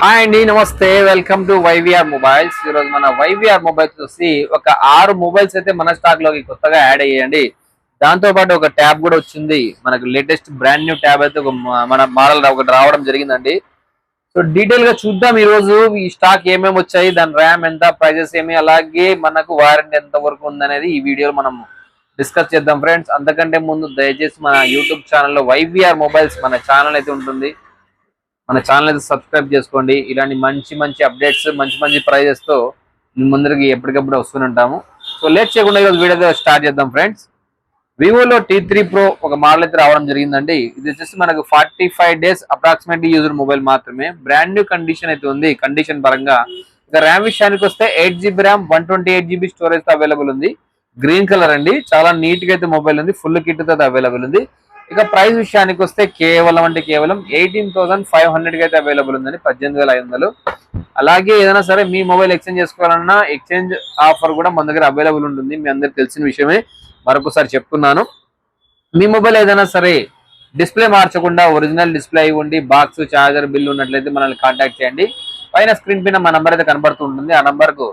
Hi అండి నమస్తే. Welcome to YVR mobiles ఈరోజు మన వైవిఆర్ మొబైల్స్ వచ్చి ఒక ఆరు మొబైల్స్ అయితే మన స్టాక్లోకి కొత్తగా యాడ్ అయ్యాయండి. దాంతో పాటు ఒక ట్యాబ్ కూడా వచ్చింది. మనకు లేటెస్ట్ బ్రాండ్ న్యూ ట్యాబ్ అయితే ఒక మన మోడల్ ఒకటి రావడం జరిగిందండి. సో డీటెయిల్గా చూద్దాం ఈ రోజు ఈ స్టాక్ ఏమేమి వచ్చాయి దాని ర్యామ్ ఎంత ప్రైజెస్ ఏమి అలాగే మనకు వారంటీ ఎంత వరకు ఉందనేది ఈ వీడియోలో మనం డిస్కస్ చేద్దాం ఫ్రెండ్స్ అంతకంటే ముందు దయచేసి మన యూట్యూబ్ ఛానల్లో వైవిఆర్ మొబైల్స్ మన ఛానల్ అయితే ఉంటుంది. మన ఛానల్ అయితే సబ్స్క్రైబ్ చేసుకోండి. ఇలాంటి మంచి మంచి అప్డేట్స్ మంచి మంచి ప్రైజెస్తో మీ ముందరికి ఎప్పటికప్పుడు వస్తూనే ఉంటాము. సో లేట్ చేయకుండా ఈరోజు వీడియో స్టార్ట్ చేద్దాం ఫ్రెండ్స్ వివోలో టీ త్రీ ప్రో ఒక మోడల్ అయితే రావడం జరిగిందండి. ఇది వచ్చేసి మనకు forty five days approximately user mobile మాత్రమే. బ్రాండ్ న్యూ కండిషన్ అయితే ఉంది. కండిషన్ పరంగా ఇక ర్యామ్ విషయానికి వస్తే eight GB RAM one twenty eight GB స్టోరేజ్తో available ఉంది. గ్రీన్ కలర్ అండి. చాలా నీట్గా అయితే మొబైల్ ఉంది. ఫుల్ కిట్తో అవైలబుల్ ఉంది. ఇక ప్రైస్ విషయానికి వస్తే కేవలం అంటే కేవలం ఎయిటీన్ థౌసండ్ ఫైవ్ హండ్రెడ్ అయితే అవైలబుల్ ఉందండి. పద్దెనిమిది వేల ఐదు వందలు. అలాగే ఏదైనా సరే మీ మొబైల్ ఎక్స్చేంజ్ చేసుకోవాలన్నా ఎక్స్చేంజ్ ఆఫర్ కూడా మన దగ్గర అవైలబుల్ ఉంటుంది. మీ అందరికి తెలిసిన విషయమే. మరొకసారి చెప్తున్నాను. మీ మొబైల్ ఏదైనా సరే డిస్ప్లే మార్చకుండా ఒరిజినల్ డిస్ప్లే అయి ఉండి బాక్స్ చార్జర్ బిల్ ఉన్నట్లయితే మనల్ని కాంటాక్ట్ చేయండి. పైన స్క్రీన్ పైన మా నంబర్ అయితే కనబడుతుంటుంది ఆ నంబర్కు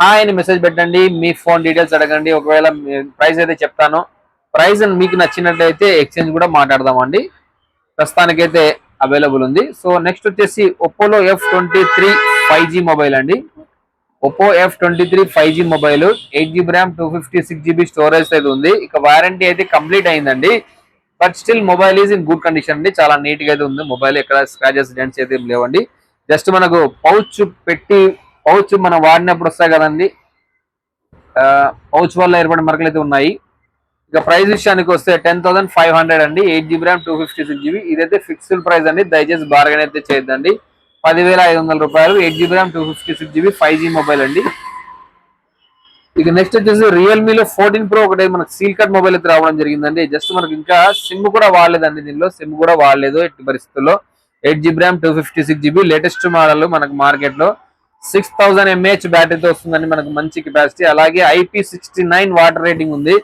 హాయ్ అని మెసేజ్ పెట్టండి. మీ ఫోన్ డీటెయిల్స్ అడగండి. ఒకవేళ ప్రైస్ అయితే చెప్తాను. ప్రైస్ మీకు నచ్చినట్లయితే ఎక్స్చేంజ్ కూడా మాట్లాడదామండి. ప్రస్తుతానికైతే అవైలబుల్ ఉంది. సో నెక్స్ట్ వచ్చేసి ఒప్పోలో F twenty three five G mobile అండి. Oppo F twenty three five G mobile eight GB RAM two fifty six GB storage అయితే ఉంది. ఇక వారంటీ అయితే కంప్లీట్ అయిందండి. But still mobile is in good condition అండి. చాలా నీట్గా అయితే ఉంది. మొబైల్ ఎక్కడ స్క్రాచెస్ డెంట్స్ అయితే లేవండి. జస్ట్ మనకు పౌచ్ పెట్టి పౌచ్ మనం వాడినప్పుడు వస్తాయి కదండి. పౌచ్ వల్ల ఏర్పడిన మరకలు అయితే ఉన్నాయి. ఇక ప్రైస్ విషయానికి వస్తే టెన్ థౌసండ్ ఫైవ్ హండ్రెడ్ అండి. Eight GB RAM two fifty six GB ఇదైతే ఫిక్స్డ్ ప్రైస్ అండి. దయచేసి బార్గెన్ అయితే చేయొద్దండి. పదివేల ఐదు వందల రూపాయలు eight GB RAM two fifty six GB five G mobile అండి. ఇక నెక్స్ట్ వచ్చేసి రియల్మీలో ఫోర్టీన్ ప్రో ఒకటి మనకు సీల్ కట్ మొబైల్ అయితే రావడం జరిగిందండి. జస్ట్ మనకి ఇంకా సిమ్ కూడా వాడలేదండి దీనిలో. సిమ్ కూడా వాడలేదు ఎట్టి పరిస్థితుల్లో. Eight GB RAM two fifty six GB latest model మనకు మార్కెట్లో సిక్స్ థౌసండ్ ఎంఏహెచ్ బ్యాటరీతో వస్తుందండి మనకు మంచి కెపాసిటీ అలాగే IP sixty nine water rating ఉంది.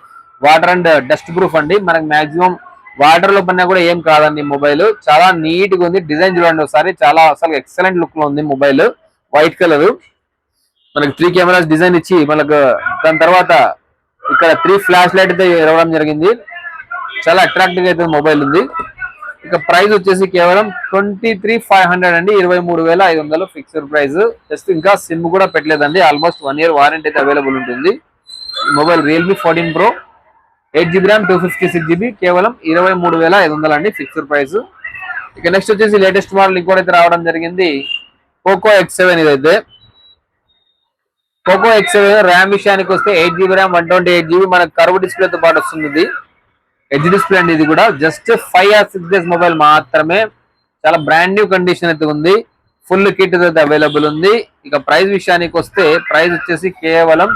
వాటర్ అండ్ డస్ట్ ప్రూఫ్ అండి. మనకు మాక్సిమం వాటర్లో పన్నా కూడా ఏం కాదండి మొబైల్. చాలా నీట్గా ఉంది. డిజైన్ చూడండి ఒకసారి. చాలా అసలు ఎక్సలెంట్ లుక్లో ఉంది మొబైల్. వైట్ కలర్ మనకి త్రీ కెమెరాస్ డిజైన్ ఇచ్చి మనకు దాని తర్వాత ఇక్కడ త్రీ ఫ్లాష్ లైట్ అయితే ఇవ్వడం జరిగింది. చాలా అట్రాక్టివ్ అయితే మొబైల్ ఉంది. ఇక ప్రైస్ వచ్చేసి కేవలం ట్వంటీ త్రీ ఫైవ్ హండ్రెడ్ అండి. ఇరవై మూడు వేల ఐదు వందలు ఫిక్స్డ్ ప్రైస్ జస్ట్ ఇంకా సిమ్ కూడా పెట్టలేదండి. ఆల్మోస్ట్ వన్ ఇయర్ వారంటీ అయితే అవైలబుల్ ఉంటుంది. Mobile Realme fourteen pro eight GB RAM two fifty six GB కేవలం ఇరవై మూడు వేల ఐదు వందలు అండి ఫిక్స్డ్ ప్రైస్ ఇక నెక్స్ట్ వచ్చేసి లేటెస్ట్ మోడల్ ఇంకోటైతే రావడం జరిగింది. పోకో ఎక్స్ సెవెన్ ఇదైతే. పోకో ఎక్స్ సెవెన్ ర్యామ్ విషయానికి వస్తే eight GB RAM one twenty eight GB మనకు కర్వ్ డిస్ప్లేతో పాటు వస్తుంది ఇది ఎడ్జ్ డిస్ప్లే అండి ఇది కూడా. Just five or six days mobile మాత్రమే. చాలా బ్రాండ్ న్యూ కండిషన్ అయితే ఉంది. ఫుల్ కిట్ అయితే అవైలబుల్ ఉంది. ఇక ప్రైస్ విషయానికి వస్తే ప్రైస్ వచ్చేసి కేవలం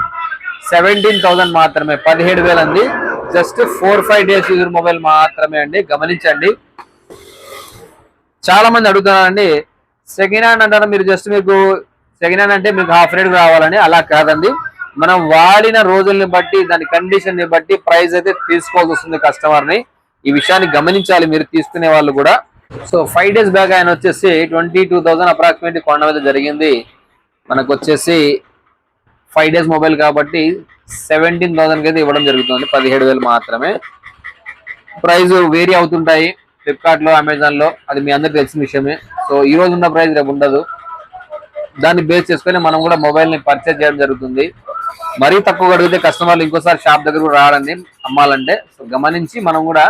సెవెంటీన్ థౌసండ్ మాత్రమే పదిహేడు వేలు అండి. Just four five days user mobile మాత్రమే అండి. గమనించండి. చాలా మంది అడుగుతున్నారండి సెకండ్ హ్యాండ్ అంటారు? మీరు జస్ట్ మీకు సెకండ్ హ్యాండ్ అంటే మీకు హాఫ్ రేట్ రావాలని అలా కాదండి. మనం వాడిన రోజుల్ని బట్టి దాని కండిషన్ని బట్టి ప్రైస్ అయితే తీసుకోవాల్సి వస్తుంది కస్టమర్ని ఈ విషయాన్ని గమనించాలి మీరు తీసుకునే వాళ్ళు కూడా. సో ఫైవ్ డేస్ బ్యాక్ ఆయన వచ్చేసి ట్వంటీ టూ థౌసండ్ అప్రాక్సిమేట్లీ కొనడం అయితే జరిగింది. మనకు వచ్చేసి ఫైవ్ డేస్ మొబైల్ కాబట్టి సెవెంటీన్ థౌసండ్కి అయితే ఇవ్వడం జరుగుతుంది. పదిహేడు వేలు మాత్రమే. ప్రైస్ వేరీ అవుతుంటాయి. ఫ్లిప్కార్ట్లో అమెజాన్లో. అది మీ అందరికి తెలిసిన విషయమే. సో ఈ రోజు ఉన్న ప్రైస్ రేపు ఉండదు. దాన్ని బేస్ చేసుకొని మనం కూడా మొబైల్ని పర్చేజ్ చేయడం జరుగుతుంది. మరీ తక్కువ అడిగితే కస్టమర్లు ఇంకోసారి షాప్ దగ్గర కూడా రావాలని అమ్మాలంటే. సో గమనించి మనం కూడా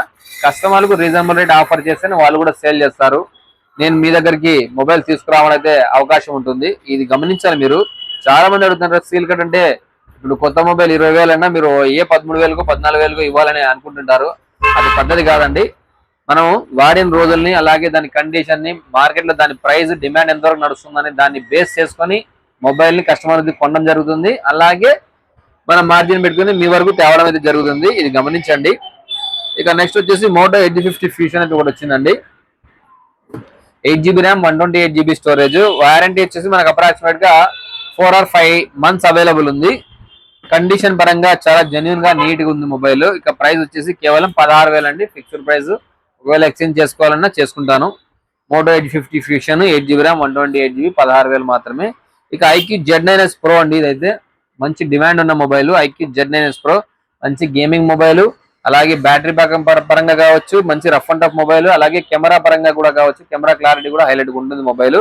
కస్టమర్లకు రీజనబుల్ రేట్ ఆఫర్ చేస్తే వాళ్ళు కూడా సేల్ చేస్తారు. నేను మీ దగ్గరికి మొబైల్ తీసుకురావడం అయితే అవకాశం ఉంటుంది. ఇది గమనించాలి మీరు. చాలా మంది అడుగుతున్నారు సీల్ కట్ అంటే ఇప్పుడు కొత్త మొబైల్ ఇరవై వేలన్నా మీరు ఏ పదమూడు వేలకు పద్నాలుగు వేలకు ఇవ్వాలని అనుకుంటుంటారు. అది పద్ధతి కాదండి. మనం వాడిన రోజుల్ని అలాగే దాని కండిషన్ని మార్కెట్లో దాని ప్రైస్ డిమాండ్ ఎంతవరకు నడుస్తుందని దాన్ని బేస్ చేసుకొని మొబైల్ని కస్టమర్ కొనడం జరుగుతుంది. అలాగే మనం మార్జిన్ పెట్టుకుని మీ వరకు తేవడం అయితే జరుగుతుంది. ఇది గమనించండి. ఇక నెక్స్ట్ వచ్చేసి మోటో ఎయిట్ ఫిఫ్టీ ఫ్యూషన్ అయితే ఒకటి వచ్చిందండి. Eight GB RAM one twenty eight GB storage warranty వచ్చేసి మనకు అప్రాక్సిమేట్గా four or five months available ఉంది. కండిషన్ పరంగా చాలా జెన్యున్గా నీట్గా ఉంది మొబైల్ ఇక ప్రైస్ వచ్చేసి కేవలం పదహారు వేలు అండి. ఫిక్స్డ్ ప్రైస్ ఒకవేళ ఎక్స్చేంజ్ చేసుకోవాలన్నా చేసుకుంటాను. Moto eight fifty fusion eight GB RAM one twenty eight GB పదహారు వేలు మాత్రమే. ఇక iQOO Z nine S pro అండి ఇదైతే. మంచి డిమాండ్ ఉన్న mobile iQOO Z nine S pro మంచి గేమింగ్ మొబైల్ అలాగే బ్యాటరీ బ్యాకప్ పరంగా కావచ్చు మంచి రఫ్ అండ్ టఫ్ మొబైల్ అలాగే కెమెరా పరంగా కూడా కావచ్చు. కెమెరా క్లారిటీ కూడా హైలైట్గా ఉంటుంది మొబైల్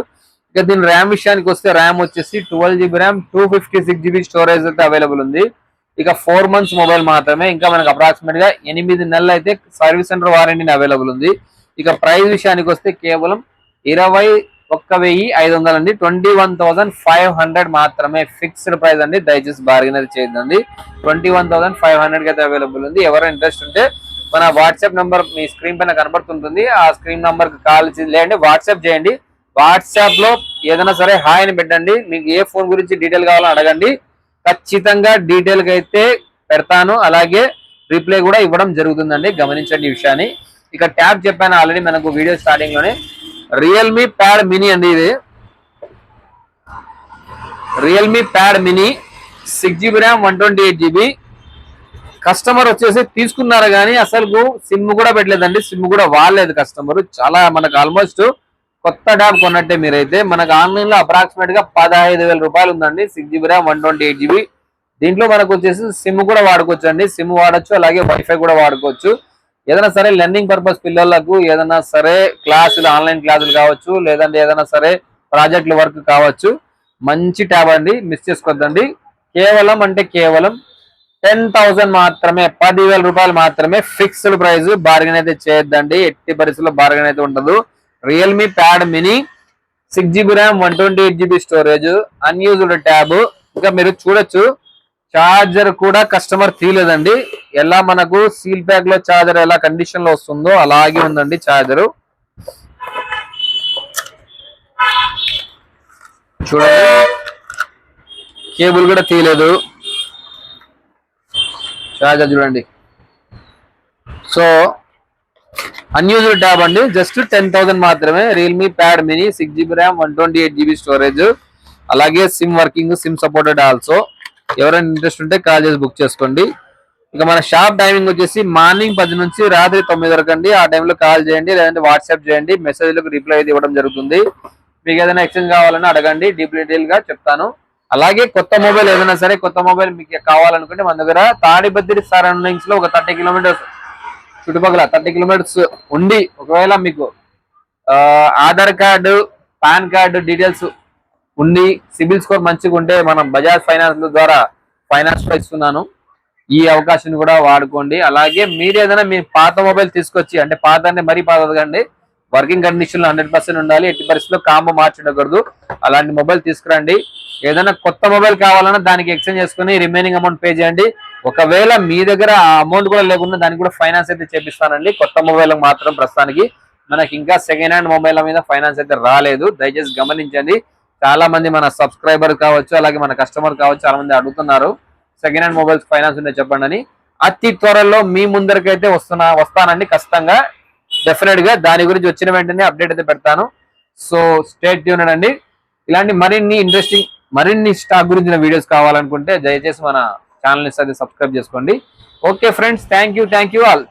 ఇక దీని ర్యామ్ విషయానికి వస్తే ర్యామ్ వచ్చేసి twelve GB RAM two fifty six GB storage అయితే అవైలబుల్ ఉంది. ఇక ఫోర్ మంత్స్ మొబైల్ మాత్రమే. ఇంకా మనకు అప్రాక్సిమేట్గా ఎనిమిది నెలలు అయితే సర్వీస్ సెంటర్ వారంటీ అవైలబుల్ ఉంది. ఇక ప్రైస్ విషయానికి వస్తే కేవలం ఇరవై ఒక్క వెయ్యి ఐదు వందలు అండి. Twenty one thousand five hundred మాత్రమే ఫిక్స్డ్ ప్రైస్ అండి. దయచేసి బార్గెన్ అది చేయదండి twenty one thousand five hundred అయితే అవైలబుల్ ఉంది. ఎవరైనా ఇంట్రెస్ట్ ఉంటే మన వాట్సాప్ నెంబర్ మీ స్క్రీన్ పైన కనబడుతుంటుంది. ఆ స్క్రీన్ నెంబర్కి కాల్ లేదంటే వాట్సాప్ చేయండి. వాట్సాప్లో ఏదైనా సరే హాయ్ అని పెట్టండి. మీకు ఏ ఫోన్ గురించి డీటెయిల్ కావాలో అడగండి. ఖచ్చితంగా డీటెయిల్గా అయితే పెడతాను. అలాగే రిప్లై కూడా ఇవ్వడం జరుగుతుందండి. గమనించండి ఈ విషయాన్ని. ఇక ట్యాబ్ చెప్పాను ఆల్రెడీ మనకు వీడియో స్టార్టింగ్లోనే. రియల్మీ ప్యాడ్ మినీ అండి ఇది. Realme pad mini six GB RAM one twenty eight GB customer వచ్చేసి తీసుకున్నారు కానీ అసలు సిమ్ కూడా పెట్టలేదండి. సిమ్ కూడా వాడలేదు కస్టమర్ చాలా మనకు ఆల్మోస్ట్ కొత్త ట్యాబ్ కొన్నట్టే మీరైతే. మనకు ఆన్లైన్లో అప్రాక్సిమేట్గా పదహైదు వేల రూపాయలు ఉందండి. Six GB RAM one twenty eight GB దీంట్లో మనకు వచ్చేసి సిమ్ కూడా వాడుకోవచ్చు అండి సిమ్ వాడచ్చు అలాగే వైఫై కూడా వాడుకోవచ్చు. ఏదైనా సరే లెర్నింగ్ పర్పస్ పిల్లలకు ఏదైనా సరే క్లాసులు ఆన్లైన్ క్లాసులు కావచ్చు లేదంటే ఏదైనా సరే ప్రాజెక్టుల వర్క్ కావచ్చు. మంచి ట్యాబ్ అండి. మిస్ చేసుకోవద్దండి కేవలం అంటే కేవలం టెన్ థౌసండ్ మాత్రమే పదివేల రూపాయలు మాత్రమే ఫిక్స్డ్ ప్రైస్ బార్గెన్ అయితే చేయొద్దండి. ఎట్టి పరిస్థితుల్లో బార్గెన్ అయితే ఉండదు. Realme pad mini six GB RAM one twenty eight GB storage unused tab ఇంకా మీరు చూడొచ్చు చార్జర్ కూడా కస్టమర్ తీయలేదండి. ఎలా మనకు సీల్ ప్యాక్లో చార్జర్ ఎలా కండిషన్లో వస్తుందో అలాగే ఉందండి చార్జర్ చూడండి. కేబుల్ కూడా తీయలేదు. చార్జర్ చూడండి. సో అన్యూజ్డ్ ట్యాబ్ అండి. జస్ట్ టెన్ థౌసండ్ మాత్రమే. Realme pad mini six GB RAM one twenty eight GB storage అలాగే SIM working SIM supported also ఎవరైనా ఇంట్రెస్ట్ ఉంటే కాల్ చేసి బుక్ చేసుకోండి. ఇక మన షాప్ టైమింగ్ వచ్చేసి మార్నింగ్ పది నుంచి రాత్రి తొమ్మిది వరకు అండి. ఆ టైంలో కాల్ చేయండి లేదంటే వాట్సాప్ చేయండి. మెసేజ్లకు రిప్లై అయితే ఇవ్వడం జరుగుతుంది. మీకు ఏదైనా ఎక్స్చేంజ్ కావాలని అడగండి. డీప్ డీటెయిల్గా చెప్తాను. అలాగే కొత్త మొబైల్ ఏదైనా సరే కొత్త మొబైల్ మీకు కావాలనుకుంటే మన దగ్గర తాడిబద్రి సరౌండింగ్స్లో ఒక థర్టీ కిలోమీటర్స్ చుట్టుపక్కల థర్టీ కిలోమీటర్స్ ఉండి ఒకవేళ మీకు Aadhaar card PAN card details ఉండి సిబిల్ స్కోర్ మంచిగా ఉంటే మనం బజాజ్ ఫైనాన్స్ ద్వారా ఫైనాన్స్ ఇస్తున్నాను ఈ అవకాశాన్ని కూడా వాడుకోండి. అలాగే మీరు ఏదైనా మీ పాత మొబైల్ తీసుకొచ్చి అంటే పాత అంటే మరీ పాతది కండి వర్కింగ్ కండిషన్లో హండ్రెడ్ పర్సెంట్ ఉండాలి ఎట్టి పరిస్థితుల్లో కాంబో మార్చుండకూడదు. అలాంటి మొబైల్ తీసుకురండి. ఏదైనా కొత్త మొబైల్ కావాలన్నా దానికి ఎక్స్చేంజ్ చేసుకుని రిమైనింగ్ అమౌంట్ పే చేయండి. ఒకవేళ మీ దగ్గర అమౌంట్ కూడా లేకుండా దానికి కూడా ఫైనాన్స్ అయితే చేపిస్తానండి. కొత్త మొబైల్ మాత్రం ప్రస్తుతానికి మనకి ఇంకా సెకండ్ హ్యాండ్ మొబైల్ మీద ఫైనాన్స్ అయితే రాలేదు. దయచేసి గమనించండి. చాలా మంది మన సబ్స్క్రైబర్ కావచ్చు అలాగే మన కస్టమర్ కావచ్చు చాలా మంది అడుగుతున్నారు. సెకండ్ హ్యాండ్ మొబైల్స్ ఫైనాన్స్ ఉంటే చెప్పండి అని. అతి త్వరలో మీ ముందరికైతే వస్తున్నా వస్తానండి ఖచ్చితంగా. డెఫినెట్గా దాని గురించి వచ్చిన వెంటనే అప్డేట్ అయితే పెడతాను. సో స్టేట్ ట్యూన్ అండి. ఇలాంటి మరిన్ని ఇంట్రెస్టింగ్ మరిన్ని స్టాక్ గురించిన వీడియోస్ కావాలనుకుంటే దయచేసి మన ఛానల్ని సబ్స్క్రైబ్ చేసుకోండి. Okay friends thank you thank you all.